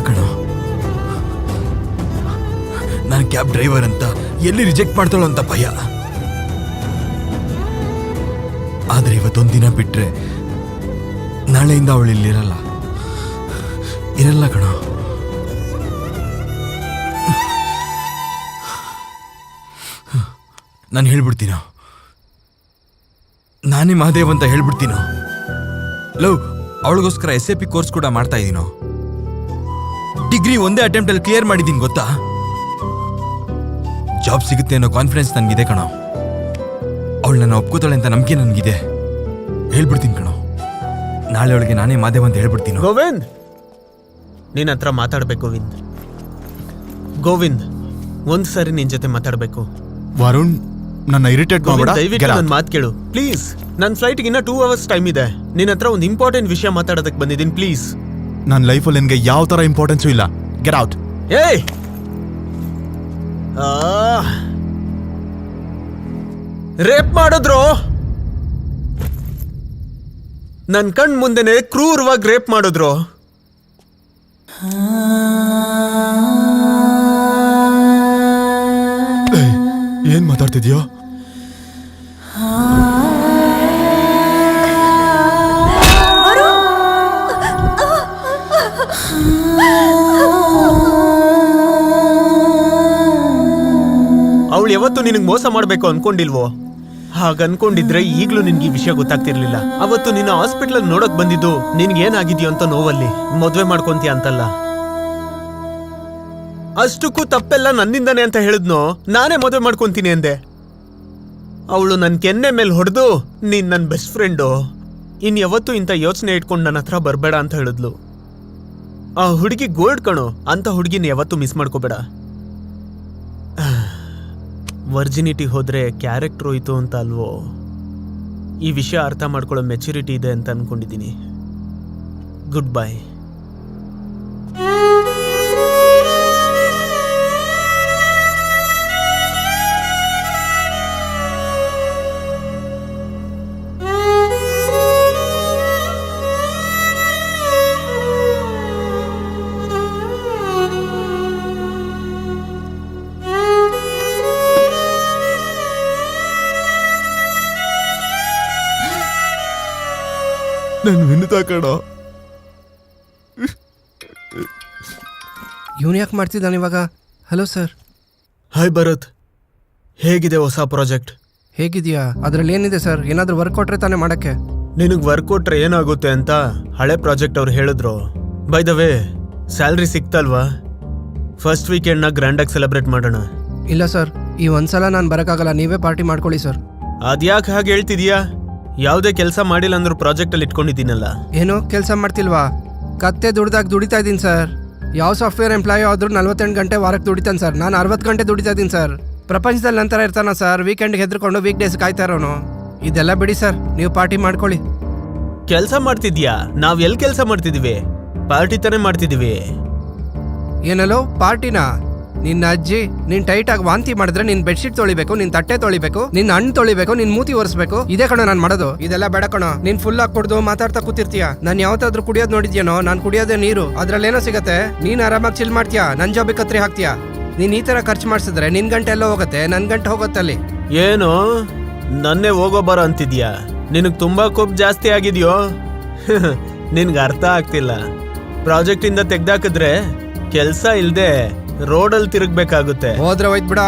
ಕಣೋ. ನಾನು cab driver ಅಂತ ಎಲ್ಲಿ ರಿಜೆಕ್ಟ್ ಮಾಡ್ತಾಳೋ ಅಂತ ಭಯ. ಆದ್ರೆ ಇವತ್ತೊಂದಿನ ಬಿಟ್ರೆ ನಾಳೆಯಿಂದ ಅವಳು ಇಲ್ಲಿರಲ್ಲ. ಇರಲ್ಲ ಕಣೋ. ನಾನು ಹೇಳ್ಬಿಡ್ತೀನ. ನಾನೇ ಮಹಾದೇವ್ ಅಂತ ಹೇಳ್ಬಿಡ್ತೀನೋ. ಲವ್, ಅವಳಿಗೋಸ್ಕರ ಎಸ್ ಎ ಪಿ ಕೋರ್ಸ್ ಕೂಡ ಮಾಡ್ತಾ ಇದ್ದೀನೋ ಡಿಗ್ರಿ ಒಂದೇ ಅಟೆಂಪ್ಟ್ ಅಲ್ಲಿ ಕ್ಲಿಯರ್ ಮಾಡಿದ್ದೀನಿ ಗೊತ್ತಾ? ಜಾಬ್ ಸಿಗುತ್ತೆ ಅನ್ನೋ ಕಾನ್ಫಿಡೆನ್ಸ್ ನನಗಿದೆ ಕಣ. ಅವಳು ನನ್ನ ಒಪ್ಕೋತಾಳೆ ಅಂತ ನಂಬಿಕೆ ನನಗಿದೆ. ಹೇಳ್ಬಿಡ್ತೀನಿ ಕಣ. ನಾಳೆ ಅವಳಿಗೆ ನಾನೇ ಮಾದೇವ್ ಅಂತ ಹೇಳ್ಬಿಡ್ತೀನಿ. ಗೋವಿಂದ್! ನಿನ್ನ ಹತ್ರ ಮಾತಾಡ್ಬೇಕು ಗೋವಿಂದ್. ಗೋವಿಂದ್ ಒಂದ್ ಸಾರಿ ನಿನ್ ಜೊತೆ ಮಾತಾಡ್ಬೇಕು. ವರುಣ್ ನನ್ನ ಇರಿಟೇಟ್ ಗೋವಿಂದ್, ದಯವಿಟ್ಟು ನನ್ನ ಮಾತು ಕೇಳು. ಪ್ಲೀಸ್ ನನ್ನ ಫ್ಲೈಟ್ಗೆ ಇನ್ನ ಟೂ ಅವರ್ಸ್ ಟೈಮ್ ಇದೆ. ನಿನ್ನ ಹತ್ರ ಒಂದು ಇಂಪಾರ್ಟೆಂಟ್ ವಿಷಯ ಮಾತಾಡೋದಕ್ಕೆ ಬಂದಿದ್ದೀನಿ ಪ್ಲೀಸ್ ನನ್ನ ಲೈಫಲ್ಲಿ ನಿನಗೆ ಯಾವ ಥರ ಇಂಪಾರ್ಟೆನ್ಸು ಇಲ್ಲ. ಗೆಟ್ ಔಟ್ ಏಯ್! ರೇಪ್ ಮಾಡಿದ್ರು? ನನ್ನ ಕಣ್ ಮುಂದೆನೆ ಕ್ರೂರವಾಗಿ ರೇಪ್ ಮಾಡಿದ್ರು. ಏನು ಮಾತಾಡ್ತಿದ್ಯೋ? ಯಾವತ್ತು ನಿನಗೆ ಮೋಸ ಮಾಡ್ಬೇಕು ಅನ್ಕೊಂಡಿಲ್ವೋ? ಹಾಗ ಅನ್ಕೊಂಡಿದ್ರೆ ಈಗ್ಲೂ ನಿನ್ಗೆ ಈ ವಿಷಯ ಗೊತ್ತಾಗ್ತಿರ್ಲಿಲ್ಲ. ಅವತ್ತು ನಿನ್ನ ಹಾಸ್ಪಿಟಲ್ ನೋಡಕ್ ಬಂದಿದ್ದು ನಿನ್ಗೆ ಏನಾಗಿದ್ಯೋ ಅಂತ ನೋವಲ್ಲಿ. ಮದ್ವೆ ಮಾಡ್ಕೊಂತೀಯ ಅಂತಲ್ಲ. ಅಷ್ಟಕ್ಕೂ ತಪ್ಪೆಲ್ಲ ನನ್ನಿಂದಾನೆ ಅಂತ ಹೇಳಿದ್ನೋ? ನಾನೇ ಮದುವೆ ಮಾಡ್ಕೊಂತೀನಿ ಅಂದೆ. ಅವಳು ನನ್ ಕೆನ್ನೆ ಮೇಲೆ ಹೊಡೆದು ನೀನ್ ನನ್ನ ಬೆಸ್ಟ್ ಫ್ರೆಂಡು? ಇನ್ ಯಾವತ್ತು ಇಂಥ ಯೋಚನೆ ಇಟ್ಕೊಂಡು ನನ್ನ ಹತ್ರ ಬರಬೇಡ ಅಂತ ಹೇಳಿದ್ಲು. ಆ ಹುಡುಗಿ ಗೋಲ್ಡ್ ಕಣೋ, ಅಂತ ಹುಡುಗಿನ ಯಾವತ್ತೂ ಮಿಸ್ ಮಾಡ್ಕೋಬೇಡ. ವರ್ಜಿನಿಟಿ ಹೋದರೆ ಕ್ಯಾರೆಕ್ಟ್ರ್ ಹೋಯ್ತು ಅಂತ ಅಲ್ವೋ? ಈ ವಿಷಯ ಅರ್ಥ ಮಾಡ್ಕೊಳ್ಳೋ ಮೆಚುರಿಟಿ ಇದೆ ಅಂತ ಅಂದ್ಕೊಂಡಿದ್ದೀನಿ ಗುಡ್ ಬೈ ನಾನು ಕಣ. ಕಣೋ ಇವನು ಯಾಕೆ ಮಾಡ್ತಿದ್ದಾನೆ ಇವಾಗ? Hello sir hi Bharat. ಹೇಗಿದೆ ಹೊಸ ಪ್ರಾಜೆಕ್ಟ್? ಹೇಗಿದೆಯಾ? ಅದರಲ್ಲಿ ಏನಿದೆ ಸರ್ ಏನಾದರೂ ವರ್ಕ್ ಕೊಟ್ರೆ ತಾನೇ ಮಾಡೋಕ್ಕೆ? ನಿನಗೆ ವರ್ಕ್ ಕೊಟ್ರೆ ಏನಾಗುತ್ತೆ ಅಂತ ಹಳೆ ಪ್ರಾಜೆಕ್ಟ್ ಅವ್ರು ಹೇಳಿದ್ರು. ಬೈ ದ ವೇ ಸ್ಯಾಲ್ರಿ ಸಿಕ್ತಲ್ವಾ? ಫಸ್ಟ್ ವೀಕೆಂಡ್ನ ಗ್ರ್ಯಾಂಡಾಗಿ ಸೆಲೆಬ್ರೇಟ್ ಮಾಡೋಣ. ಇಲ್ಲ ಸರ್ ಈ ಒಂದ್ಸಲ ನಾನು ಬರೋಕ್ಕಾಗಲ್ಲ. ನೀವೇ ಪಾರ್ಟಿ ಮಾಡ್ಕೊಳ್ಳಿ ಸರ್ ಅದ್ಯಾಕೆ ಹಾಗೆ ಹೇಳ್ತಿದೀಯಾ? ಯಾವುದೇ ಕೆಲಸ ಮಾಡಿಲ್ಲ ಅಂದ್ರೂ ಪ್ರಾಜೆಕ್ಟಲ್ಲಿ ಇಟ್ಕೊಂಡಿದ್ದೀನಲ್ಲ. ಏನೋ ಕೆಲಸ ಮಾಡ್ತಿಲ್ವಾ? ಕತ್ತೆ ದುಡ್ದಾಗ ದುಡಿತಾ ಇದ್ದೀನಿ ಸರ್. ಯಾವ ಸಾಫ್ಟ್ವೇರ್ ಎಂಪ್ಲಾಯ್ ಆದ್ರೂ ನಲ್ವತ್ತೆಂಟು ಗಂಟೆ ವಾರಕ್ಕೆ ದುಡಿತಾನೆ ಸರ್. ನಾನು ಅರವತ್ತು ಗಂಟೆ ದುಡಿತಾ ಇದ್ದೀನಿ ಸರ್. ಪ್ರಪಂಚದಲ್ಲಿ ನಂತರ ಇರ್ತಾನ ಸರ್? ವೀಕೆಂಡ್ಗೆ ಹೆದ್ರಿಕೊಂಡು ವೀಕ್ ಡೇಸ್ ಕಾಯ್ತಾ ಇರೋನು. ಇದೆಲ್ಲ ಬಿಡಿ ಸರ್. ನೀವು ಪಾರ್ಟಿ ಮಾಡ್ಕೊಳ್ಳಿ. ಕೆಲಸ ಮಾಡ್ತಿದ್ಯಾ? ನಾವ್ ಎಲ್ಲಿ ಕೆಲಸ ಮಾಡ್ತಿದೀವಿ? ಪಾರ್ಟಿ ತಾನೇ ಮಾಡ್ತಿದೀವಿ. ಏನಲ್ಲೋ ಪಾರ್ಟಿನಾ? ನಿನ್ನ ಅಜ್ಜಿ, ನೀನ್ ಟೈಟ್ ಆಗಿ ವಾಂತಿ ಮಾಡಿದ್ರೆ ನಿನ್ ಬೆಡ್ಶೀಟ್ ತೊಳಿಬೇಕು, ನಿನ್ ತಟ್ಟೆ ತೊಳಿಬೇಕು, ನಿನ್ ಹಣ್ಣು ತೊಳಿಬೇಕು, ನಿನ್ ಮೂತಿ ಒರೆಸ್ಬೇಕು. ಇದೇ ಕಣ ನಾನು ಮಾಡೋದು. ಇದೆಲ್ಲ ಬೇಡ ಕಣೋ. ನೀನ್ ಫುಲ್ ಆಗಿ ಕುಡ್ದು ಮಾತಾಡ್ತಾ ಕೂತಿರ್ತೀಯ. ನಾನು ಯಾವತ್ತಾದ್ರೂ ಕುಡಿಯೋದು ನೋಡಿದ್ಯೇನೋ? ನಾನು ಕುಡಿಯೋದೇ ನೀರು. ಅದ್ರಲ್ಲೇನೋ ಸಿಗತ್ತೆ. ನೀನ್ ಆರಾಮಾಗಿ ಚಿಲ್ ಮಾಡ್ತೀಯ? ನನ್ ಜಾಬಿಗೆ ಕತ್ರಿ ಹಾಕ್ತೀಯಾ? ನೀನ್ ಈ ತರ ಖರ್ಚು ಮಾಡಿಸಿದ್ರೆ ನಿನ್ ಗಂಟೆ ಎಲ್ಲ ಹೋಗುತ್ತೆ. ನನ್ ಗಂಟೆ ಹೋಗತ್ತಲ್ಲಿ. ಏನು? ನನ್ನೇ ಹೋಗೋ ಬರೋ ಅಂತಿದ್ಯಾ? ನಿನಗ್ ತುಂಬಾ ಕೋಪ್ ಜಾಸ್ತಿ ಆಗಿದ್ಯೋ? ನಿನ್ಗೆ ಅರ್ಥ ಆಗ್ತಿಲ್ಲ. ಪ್ರಾಜೆಕ್ಟ್ ಇಂದ ತೆಗ್ದಾಕಿದ್ರೆ ಕೆಲ್ಸ ಇಲ್ದೆ ರೋಡಲ್ಲಿ ತಿರುಗ್ಬೇಕಾಗುತ್ತೆ. ಹೋದ್ರೆ ಹೋಯ್ತು ಬಿಡ.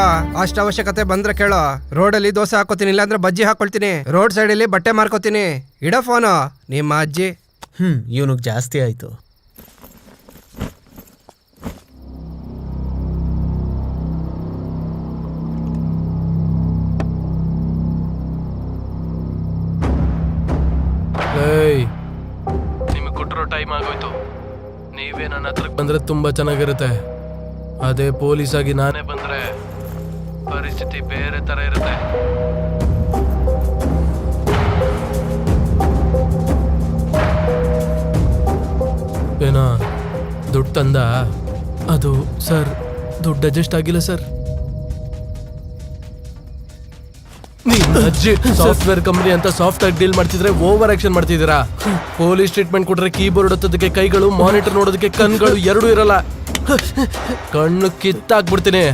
ಅಷ್ಟ ಅವಶ್ಯಕತೆ ಬಂದ್ರೆ ಕೇಳೋ. ರೋಡಲ್ಲಿ ದೋಸೆ ಹಾಕೋತೀನಿ ಇಲ್ಲಾಂದ್ರೆ ಬಜ್ಜಿ ಹಾಕೊಳ್ತೀನಿ. ರೋಡ್ ಸೈಡಲ್ಲಿ ಬಟ್ಟೆ ಮಾರ್ಕೋತೀನಿ. ಇಡ ಫೋನು. ನಿಮ್ಮ ಅಜ್ಜಿ. ಹ್ಮ್ ಇವನಿಗೆ ಜಾಸ್ತಿ ಆಯ್ತು. ಏಯ್. ನಿಮಗೆ ಕೊಟ್ಟಿರೋ ಟೈಮ್ ಆಗೋಯ್ತು. ನೀವೇ ನನ್ನ ಹತ್ರಕ್ಕೆ ಬಂದ್ರೆ ತುಂಬಾ ಚೆನ್ನಾಗಿರುತ್ತೆ. ಅದೇ ಪೊಲೀಸ್ ಆಗಿ ನಾನೇ ಬಂದ್ರೆ ಪರಿಸ್ಥಿತಿ ಬೇರೆ ತರ ಇರುತ್ತೆ. ಏನೋ ದುಡ್ಡು ತಂದ? ಅದು ಸರ್ ದುಡ್ಡು ಅಡ್ಜಸ್ಟ್ ಆಗಿಲ್ಲ ಸರ್. ಅಜ್ಜಿ ಸಾಫ್ಟ್ವೇರ್ ಕಂಪ್ನಿ ಅಂತ ಸಾಫ್ಟ್ ಆಗಿ ಡೀಲ್ ಮಾಡ್ತಿದ್ರೆ ಓವರ್ ಆಕ್ಷನ್ ಮಾಡ್ತಿದ್ದೀರಾ? ಪೊಲೀಸ್ ಟ್ರೀಟ್ಮೆಂಟ್ ಕೊಟ್ರೆ ಕೀಬೋರ್ಡ್ ಒತ್ತೋದಕ್ಕೆ ಕೈಗಳು ಮಾನಿಟರ್ ನೋಡೋದಕ್ಕೆ ಕಣ್ಗಳು ಎರಡೂ ಇರಲ್ಲ. ಕಣ್ಣು ಕಿತ್ತಾಕ್ಬಿಡ್ತೀನಿ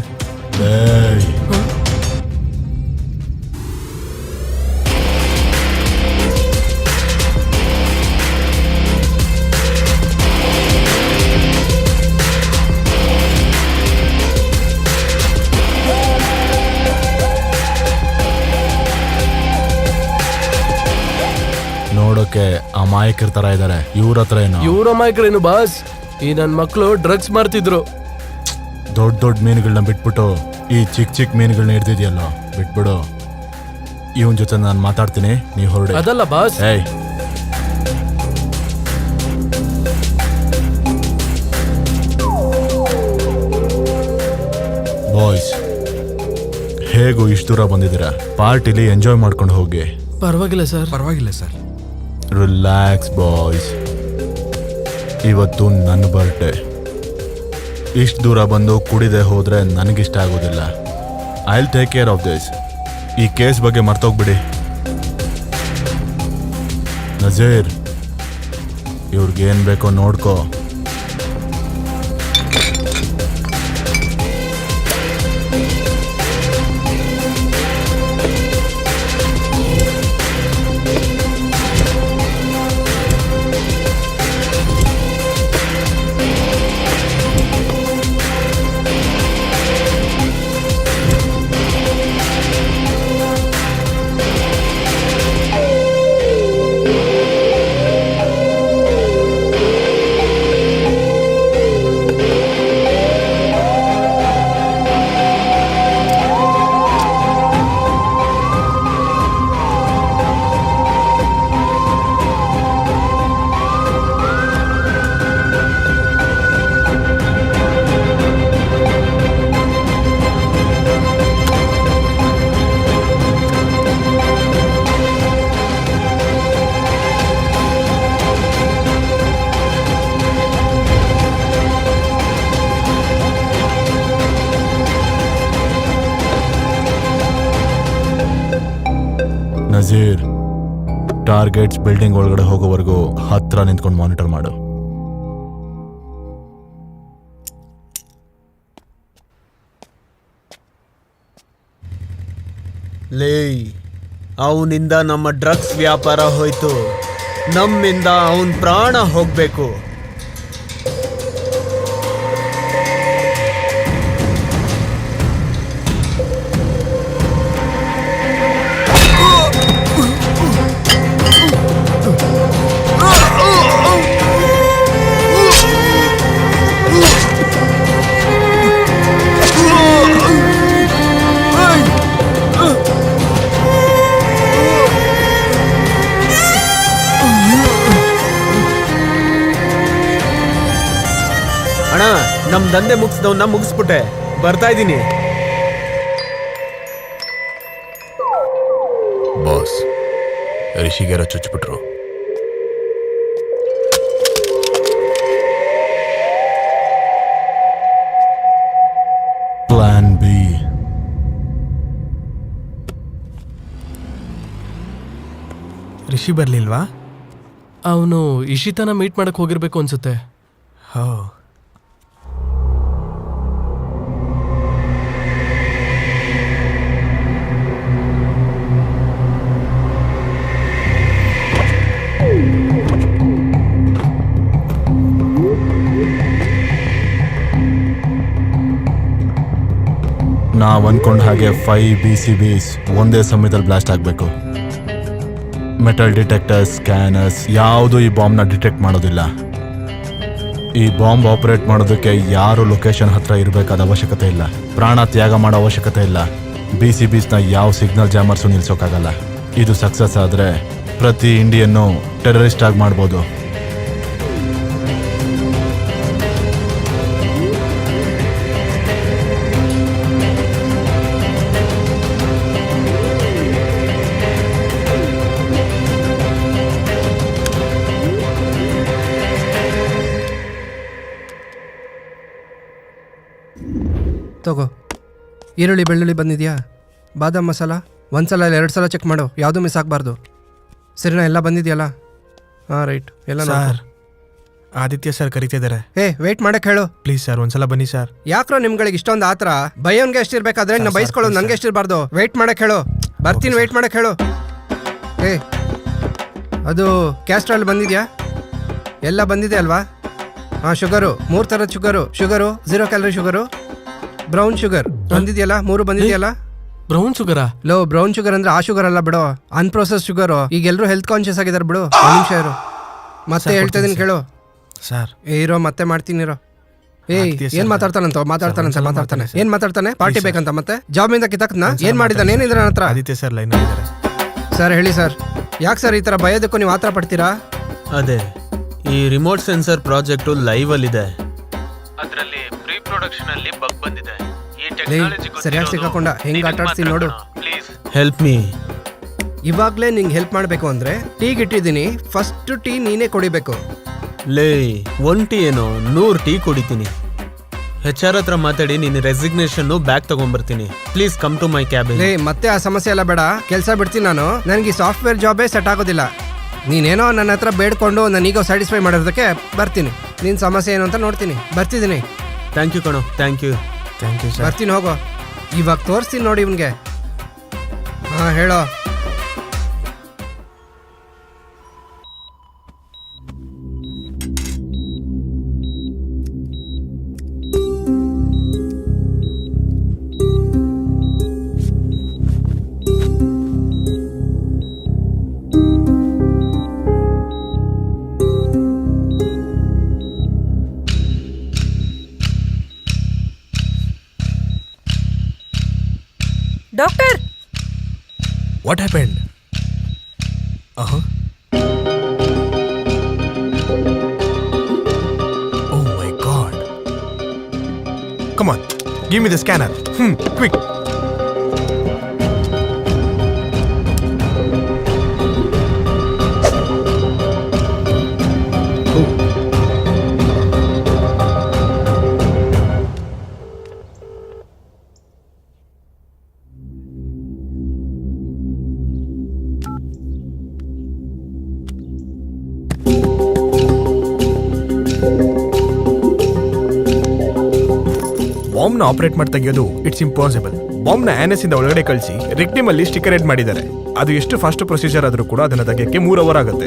ನೋಡೋಕೆ ಅಮಾಯಕರ ತರ ಇದಾರೆ. ಇವ್ರ ಹತ್ರ ಏನು? ಇವ್ರ ಅಮಾಯಕರೇನು ಬಾಸ್? ಈ ನನ್ ಮಕ್ಳು ಡ್ರಗ್ಸ್ ಮಾಡ್ತಿದ್ರು ದೊಡ್ಡ ದೊಡ್ಡ ಮೀನುಗಳನ್ನ ಬಿಟ್ಬಿಟ್ಟು ಈ ಚಿಕ್ಕ ಚಿಕ್ಕ ಮೀನುಗಳನ್ನ ಹಿಡ್ದಿದ್ಯಲ್ಲ ಬಿಟ್ಬಿಡು. ಇವನ್ ಜೊತೆ ನಾನು ಮಾತಾಡ್ತೀನಿ ನೀ ಹೊರಡಿ. ಅದಲ್ಲ ಬಾಸ್. ಏಯ್. ಬಾಯ್ಸ್ ಹೇಗೂ ಇಷ್ಟು ದೂರ ಬಂದಿದ್ದೀರಾ? ಪಾರ್ಟಿಲಿ ಎಂಜಾಯ್ ಮಾಡ್ಕೊಂಡು ಹೋಗಿ. ಪರವಾಗಿಲ್ಲ ಸರ್. ಪರವಾಗಿಲ್ಲ ಸರ್. Relax boys. ಇವತ್ತು ನನ್ನ ಬರ್ಡೇ ಇಷ್ಟು ದೂರ ಬಂದು ಕುಡಿದೆ ಹೋದರೆ ನನಗಿಷ್ಟ ಆಗೋದಿಲ್ಲ. I will take care of this ಈ ಕೇಸ್ ಬಗ್ಗೆ ಮರ್ತೋಗ್ಬಿಡಿ. ನಜೀರ್ ಇವ್ರಿಗೇನ್ ಬೇಕೋ ನೋಡ್ಕೋ. ನಜೀರ್, ಟಾರ್ಗೆಟ್ಸ್ ಬಿಲ್ಡಿಂಗ್ ಒಳಗಡೆ ಹೋಗೋವರೆಗೂ ಹತ್ರ ನಿಂತ್ಕೊಂಡು ಮಾನಿಟರ್ ಮಾಡು. ಲೇ ಅವನಿಂದ ನಮ್ಮ ಡ್ರಗ್ಸ್ ವ್ಯಾಪಾರ ಹೋಯ್ತು. ನಮ್ಮಿಂದ ಅವನ್ ಪ್ರಾಣ ಹೋಗ್ಬೇಕು. ದಂಧೆ ಮುಗಿಸ್ದವನ್ನ ಮುಗಿಸ್ಬಿಟ್ಟೆ. ಬರ್ತಾ ಇದ್ದೀನಿ. ಬಾಸ್ ರಿಷಿಗೆರ ಚುಚ್ಚಿಬಿಟ್ರು. Plan B. ರಿಷಿ ಬರ್ಲಿಲ್ವಾ? ಅವನು ಇಶಿತನ ಮೀಟ್ ಮಾಡಕ್ ಹೋಗಿರ್ಬೇಕು ಅನ್ಸುತ್ತೆ. ಹೋ. ನಾವ್ ಹಾಗೆ ಫೈವ್ ಬಿ ಸಿ ಬಿಸ್ ಒಂದೇ ಸಮಯದಲ್ಲಿ ಬ್ಲಾಸ್ಟ್ ಆಗಬೇಕು. ಮೆಟಲ್ ಡಿಟೆಕ್ಟರ್ಸ್ ಸ್ಕ್ಯಾನರ್ಸ್ ಯಾವುದು ಈ ಬಾಂಬ್ನ ಡಿಟೆಕ್ಟ್ ಮಾಡೋದಿಲ್ಲ. ಈ ಬಾಂಬ್ ಆಪರೇಟ್ ಮಾಡೋದಕ್ಕೆ ಯಾರು ಲೊಕೇಶನ್ ಹತ್ರ ಇರಬೇಕಾದ ಅವಶ್ಯಕತೆ ಇಲ್ಲ. ಪ್ರಾಣ ತ್ಯಾಗ ಮಾಡೋ ಅವಶ್ಯಕತೆ ಇಲ್ಲ. ಬಿ ಸಿ ಬಿಸ್ನ ಯಾವ ಸಿಗ್ನಲ್ ಜಾಮರ್ಸು ನಿಲ್ಸೋಕ್ಕಾಗಲ್ಲ ಇದು ಸಕ್ಸಸ್ ಆದರೆ ಪ್ರತಿ ಇಂಡಿಯನ್ನು ಟೆರರಿಸ್ಟ್ ಆಗಿ ಮಾಡ್ಬೋದು. ತಗೋ. ಈರುಳ್ಳಿ ಬೆಳ್ಳುಳ್ಳಿ ಬಂದಿದೆಯಾ? ಬಾದಾಮ್ ಮಸಾಲ? ಒಂದ್ಸಲ ಇಲ್ಲ ಎರಡು ಸಲ ಚೆಕ್ ಮಾಡು. ಯಾವುದು ಮಿಸ್ ಆಗಬಾರ್ದು. ಸರಿನಾ ಎಲ್ಲ ಬಂದಿದೆಯಲ್ಲ? ಹಾಂ ರೈಟ್ ಎಲ್ಲ. ಸರ್ ಆದಿತ್ಯ ಸರ್ ಕರಿತಿದ್ದಾರೆ ಏ ವೇಟ್ ಮಾಡಕ್ಕೆ ಹೇಳು. ಪ್ಲೀಸ್ ಸರ್ ಒಂದ್ಸಲ ಬನ್ನಿ ಸರ್ ಯಾಕ್ರೋ ನಿಮ್ಗಳಿಗೆ ಇಷ್ಟೊಂದು ಆತರ? ಭಯೋನ್ಗೆ ಎಷ್ಟಿರ್ಬೇಕಾದ್ರೆ ನಾ ಸರ್, ಬೈಸ್ಕೊಳ್ಳೋದು ನನಗೆ ಎಷ್ಟಿರಬಾರ್ದು. ವೇಟ್ ಮಾಡಕ್ಕೆ ಹೇಳು. ಬರ್ತೀನಿ ವೇಟ್ ಮಾಡೋಕೆ ಹೇಳು. ಏ ಅದು ಕ್ಯಾಸ್ಟ್ರಾಲ್ ಬಂದಿದೆಯಾ? ಎಲ್ಲ ಬಂದಿದೆ ಅಲ್ವಾ? ಹಾಂ ಶುಗರು ಮೂರು ಥರದ sugar sugar zero calorie sugar brown sugar ಬಂದಿದೆಯಲ್ಲ? ಮೂರು ಬಂದಿದೆಯಲ್ಲ? ಬ್ರೌನ್ ಶುಗರಾ ಲೋ ಬ್ರೌನ್ ಶುಗರ್ ಅಂದ್ರೆ ಆ ಶುಗರ್ ಅಲ್ಲ ಬಿಡು. ಅನ್ಪ್ರೊಸೆಸ್ ಶುಗರು ಈಗ ಎಲ್ಲರೂ ಹೆಲ್ತ್ ಕಾನ್ಶಿಯಸ್ ಆಗಿದ್ದಾರೆ ಬಿಡು. ಒಂದ್ ನಿಮಿಷ ಇರು. ಮತ್ತೆ ಹೇಳ್ತಾ ಇದೀನಿ ಕೇಳು. ಸರ್. ಏ ಇರೋ ಮತ್ತೆ ಮಾಡ್ತೀನಿ ಇರೋ. ಏಯ್ ಆಗ್ತೀಯ. ಏನ್ ಮಾತಾಡ್ತಾನಂತ ಮಾತಾಡ್ತಾನಂತ ಸರ್, ಮಾತಾಡ್ತಾನೆ ಮಾತಾಡಿ ಏನ್ ಮಾತಾಡ್ತಾನೆ? ಪಾರ್ಟಿ ಬೇಕಂತ ಮತ್ತೆ? ಜಾಬ್ ಇಂದ ಕಿತಕ್ನ ಏನ್ ಮಾಡಿದಾನೆ ಮಾತಾಡಿ ಏನಿದ್ರ ನನ್ನ ಹತ್ರ? ಆದಿತ್ಯ ಸರ್ ಲೈನ್ ಇದ್ದಾರೆ. ಸರ್ ಹೇಳಿ ಸರ್. ಯಾಕೆ ಸರ್ ಈ ತರ ಭಯದಕ್ಕೂ ನೀವು ಆತರ ಪಡ್ತೀರಾ? ಅದೇ. ಈ ರಿಮೋಟ್ ಸೆನ್ಸರ್ ಪ್ರಾಜೆಕ್ಟು ಲೈವ್ ಅಲ್ಲಿದೆ. ಪ್ರೊಡಕ್ಷನ್ ಅಲ್ಲಿ ಬಗ್ ಬಂದಿದೆ. ಈ ಟೆಕ್ನಾಲಜಿ ಸರಿಯಾಗಿ ಸಿಕ್ಕಾಕೊಂಡ. ಹೆಂಗ್ ಆಟ ಆಡ್ಸ್ತೀನಿ ನೋಡು. ಪ್ಲೀಸ್ ಹೆಲ್ಪ್ ಮೀ ಇವಾಗ್ಲೇ ನಿಂಗೆ ಹೆಲ್ಪ್ ಮಾಡಬೇಕು ಅಂದ್ರೆ ಟೀ ಇಟ್ಟಿದ್ದೀನಿ ಫಸ್ಟ್ ಟೀ ನೀನೇ ಕುಡಿಬೇಕು. ಲೇ ಒನ್ ಟೀ ಏನೋ ನೂರು ಟೀ ಕುಡಿತೀನಿ. ಹೆಚ್ ಆರ್ ಹತ್ರ ಮಾತಾಡಿ ನೀನು resignation bag ತಗೊಂಡ್ಬರ್ತೀನಿ please come to my cabin ಲೇ ಮತ್ತೆ ಆ ಸಮಸ್ಯೆ ಎಲ್ಲ ಬೇಡ ಕೆಲಸ ಬಿಡ್ತೀನಿ ನಾನು. ನನಗೆ ಈ ಸಾಫ್ಟ್ವೇರ್ ಜಾಬೇ ಸೆಟ್ ಆಗೋದಿಲ್ಲ. ನೀನೇನೋ ನನ್ನ ಹತ್ರ ಬೇಡ್ಕೊಂಡು ನನ್ನ ಈಗ ಸ್ಯಾಟಿಸ್ಫೈ ಮಾಡೋದಕ್ಕೆ ಬರ್ತೀನಿ. ನಿನ್ನ ಸಮಸ್ಯೆ ಏನು ಅಂತ ನೋಡ್ತೀನಿ. ಬರ್ತಿದ್ದೀನಿ. ಥ್ಯಾಂಕ್ ಯು ಕಣೋ. Thank you thank you sir ಬರ್ತೀನಿ ಹೋಗೋ. ಇವಾಗ ತೋರಿಸ್ತೀನಿ ನೋಡಿ ಇವನಿಗೆ. ಹಾಂ ಹೇಳೋ. Doctor what happened Uh-huh. Oh my god. Come on, give me the scanner. Hmm, quick. ಬಾಂಬ್ನ ಆಪರೇಟ್ ಮಾಡಿ ತೆಗೆಯೋದು ಇಟ್ಸ್ ಇಂಪಾಸಿಬಲ್ ಬಾಂಬ್ನ ಆನೆಸ್ ಇಂದ ಒಳಗಡೆ ಕಳಿಸಿ ರಿಕ್ಟಿಮ್ ಅಲ್ಲಿ ಸ್ಟಿಕರ್ ಮಾಡಿದ್ದಾರೆ. ಅದು ಎಷ್ಟು ಫಾಸ್ಟ್ ಪ್ರೊಸೀಜರ್ ಆದರೂ ಕೂಡ ಅದನ್ನು ತೆಗೆಯಕ್ಕೆ ಮೂರು ಅವರ್ ಆಗುತ್ತೆ.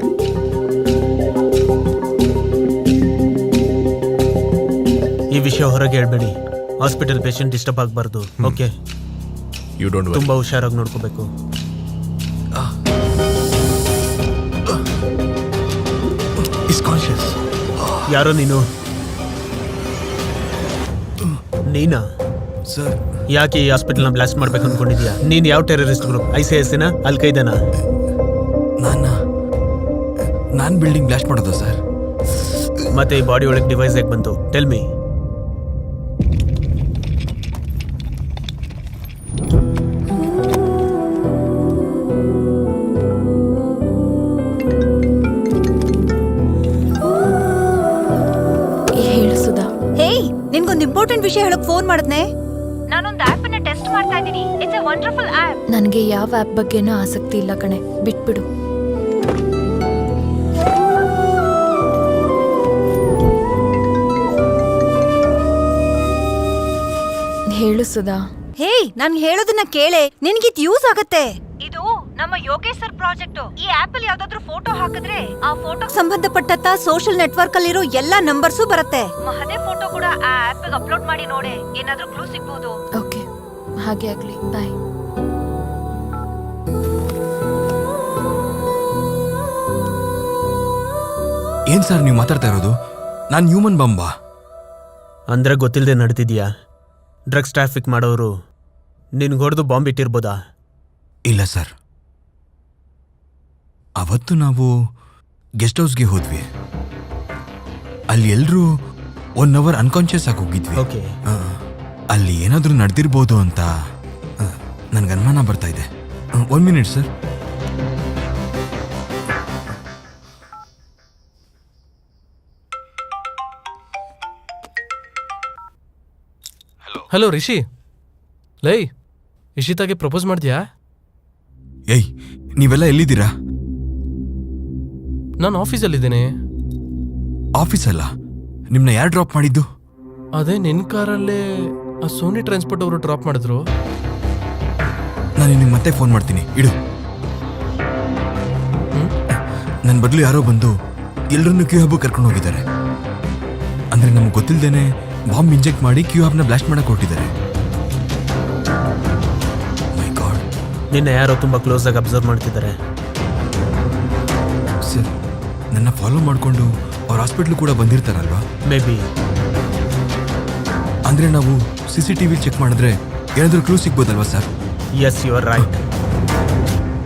ಈ ವಿಷಯ ಹೊರಗೆ ಹೇಳ್ಬೇಡಿ. ಹಾಸ್ಪಿಟಲ್ ಪೇಷಂಟ್ ಡಿಸ್ಟರ್ಬ್ ಆಗಬಾರ್ದು. ಓಕೆ ಯು ಡೋಂಟ್ ತುಂಬಾ ಹುಷಾರಾಗಿ ನೋಡ್ಕೋಬೇಕು. ಇಸ್ ಕಾನ್ಶಿಯಸ್ ಯಾರೋ ನೀನು? ನೀನಾ? ಸರ್. ಯಾಕೆ ಈ ಹಾಸ್ಪಿಟಲ್ನ ಬ್ಲಾಸ್ಟ್ ಮಾಡ್ಬೇಕು ಅನ್ಕೊಂಡಿದ್ಯಾ? ನೀನ್ ಯಾವ terrorist group? I C S Al ಕೈದನಾ? ನಾನ? ನಾನು ಬಿಲ್ಡಿಂಗ್ ಬ್ಲಾಸ್ಟ್ ಮಾಡೋದು ಸರ್? ಮತ್ತೆ ಈ ಬಾಡಿ ಒಳಗೆ ಡಿವೈಸ್ ಹೇಗೆ ಬಂತು? ಟೆಲ್ ಮಿ ಫೋನ್ ಮಾಡಿದ್ನೆ? ನಾನೊಂದು ಆಪ್ ಅನ್ನ ಟೆಸ್ಟ್ ಮಾಡ್ತಾ ಇದ್ದೀನಿ. ಇಟ್ಸ್ ಎ ವಂಡರ್ಫುಲ್ ಆಪ್ ನನಗೆ ಯಾವ ಆಪ್ ಬಗ್ಗೆನೂ ಆಸಕ್ತಿ ಇಲ್ಲ ಕಣೆ. ಬಿಟ್ಬಿಡು. ಹೇಳು ಸುಧಾ. ಹೇಯ್ ನಾನ್ ಹೇಳೋದನ್ನ ಕೇಳೆ. ನಿನ್ಗಿದ್ ಯೂಸ್ ಆಗತ್ತೆ. ಇದು ನಮ್ಮ ಯೋಗೇಶ್ ಸರ್ ಪ್ರಾಜೆಕ್ಟ್ ಈ ಆಪ್ ಅಲ್ಲಿ ಯಾವ್ದಾದ್ರು ಫೋಟೋ ಹಾಕಿದ್ರೆ ಆ ಫೋಟೋ ಸಂಬಂಧಪಟ್ಟಂತ ಸೋಷಿಯಲ್ ನೆಟ್ವರ್ಕ್ ಅಲ್ಲಿರೋ ಎಲ್ಲಾ ನಂಬರ್ಸು ಬರುತ್ತೆ. ಮಹದೇ ಫೋಟೋ ಆ ಆಪ್ ಅಪ್ಲೋಡ್ ಮಾಡಿ ನೋಡೆ. ಏನಾದ್ರೂ ಕ್ಲೂ ಸಿಗ್ಬೋದು. ಓಕೆ. ಹಾಗೆ ಆಗಲಿ. ಬಾಯ್. ಏನ್ ಸರ್ ನೀವು ಮಾತಾಡ್ತಾ ಇರೋದು? ನಾನು ಹ್ಯೂಮನ್ ಬಾಂಬಾ. ಅಂದ್ರೆ ಗೊತ್ತಿಲ್ಲದೆ ನಡೆದಿದ್ಯಾ ಡ್ರಗ್ಸ್ ಟ್ರಾಫಿಕ್ ಮಾಡೋರು ನಿನ್ಗೆ ಹೊಡೆದು ಬಾಂಬ್ ಇಟ್ಟಿರ್ಬೋದಾ? ಇಲ್ಲ ಸರ್. ಅವತ್ತು ನಾವು ಗೆಸ್ಟ್ ಹೌಸ್ಗೆ ಹೋದ್ವಿ. ಅಲ್ಲಿ ಎಲ್ಲರೂ ಒನ್ ಅವರ್ ಅನ್ಕಾನ್ಶಿಯಸ್ ಆಗಿ ಹೋಗಿದ್ವಿ. ಓಕೆ ಆ, ಅಲ್ಲಿ ಏನಾದರೂ ನಡೆದಿರ್ಬೋದು ಅಂತ ನನಗೆ ಅನುಮಾನ ಬರ್ತಾ ಇದೆ. One minute sir. Hello Rishi ಲೈ ಇಶಿತಾಗೆ ಪ್ರಪೋಸ್ ಮಾಡಿದ್ಯಾ ಏಯ್ ನೀವೆಲ್ಲ ಎಲ್ಲಿದ್ದೀರಾ? ನಾನು ಆಫೀಸಲ್ಲಿದ್ದೇನೆ ಆಫೀಸಲ್ಲ ಅಲ್ಲ? ನಿಮ್ನ ಯಾರು ಡ್ರಾಪ್ ಮಾಡಿದ್ದು? ಅದೇ ನಿನ್ ಕಾರಲ್ಲೇ ಆ ಸೋನಿ ಟ್ರಾನ್ಸ್ಪೋರ್ಟ್ ಅವರು ಡ್ರಾಪ್ ಮಾಡಿದ್ರು. ನಾನು ನಿಮ್ಗೆ ಮತ್ತೆ ಫೋನ್ ಮಾಡ್ತೀನಿ. ಇಡು. ನನ್ನ ಬದಲು ಯಾರೋ ಬಂದು ಎಲ್ಲರನ್ನು ಕ್ಯೂ ಹಬ್ಬ ಕರ್ಕೊಂಡು ಹೋಗಿದ್ದಾರೆ. ಅಂದ್ರೆ ನಮ್ಗೆ ಗೊತ್ತಿಲ್ಲದೇನೆ ಬಾಂಬ್ ಇಂಜೆಕ್ಟ್ ಮಾಡಿ ಕ್ಯೂ ಹಬ್ನ ಬ್ಲಾಸ್ಟ್ ಮಾಡಕ್ ಹೊರಟಿದ್ದಾರೆ. ಮೈ ಗಾಡ್ ನಿನ್ನ ಯಾರೋ ತುಂಬಾ ಕ್ಲೋಸ್ ಆಗಿ ಅಬ್ಸರ್ವ್ ಮಾಡ್ತಿದ್ದಾರೆ. ಸರ್ ನನ್ನ ಫಾಲೋ ಮಾಡಿಕೊಂಡು ಅವ್ರ ಹಾಸ್ಪಿಟ್ಲ್ ಕೂಡ ಬಂದಿರ್ತಾರಲ್ವಾ? ಮೇಬಿ ಅಂದ್ರೆ ನಾವು C C T V check ಮಾಡಿದ್ರೆ ಏನಾದರೂ clue ಸಿಗ್ಬೋದಲ್ವಾ sir yes you are right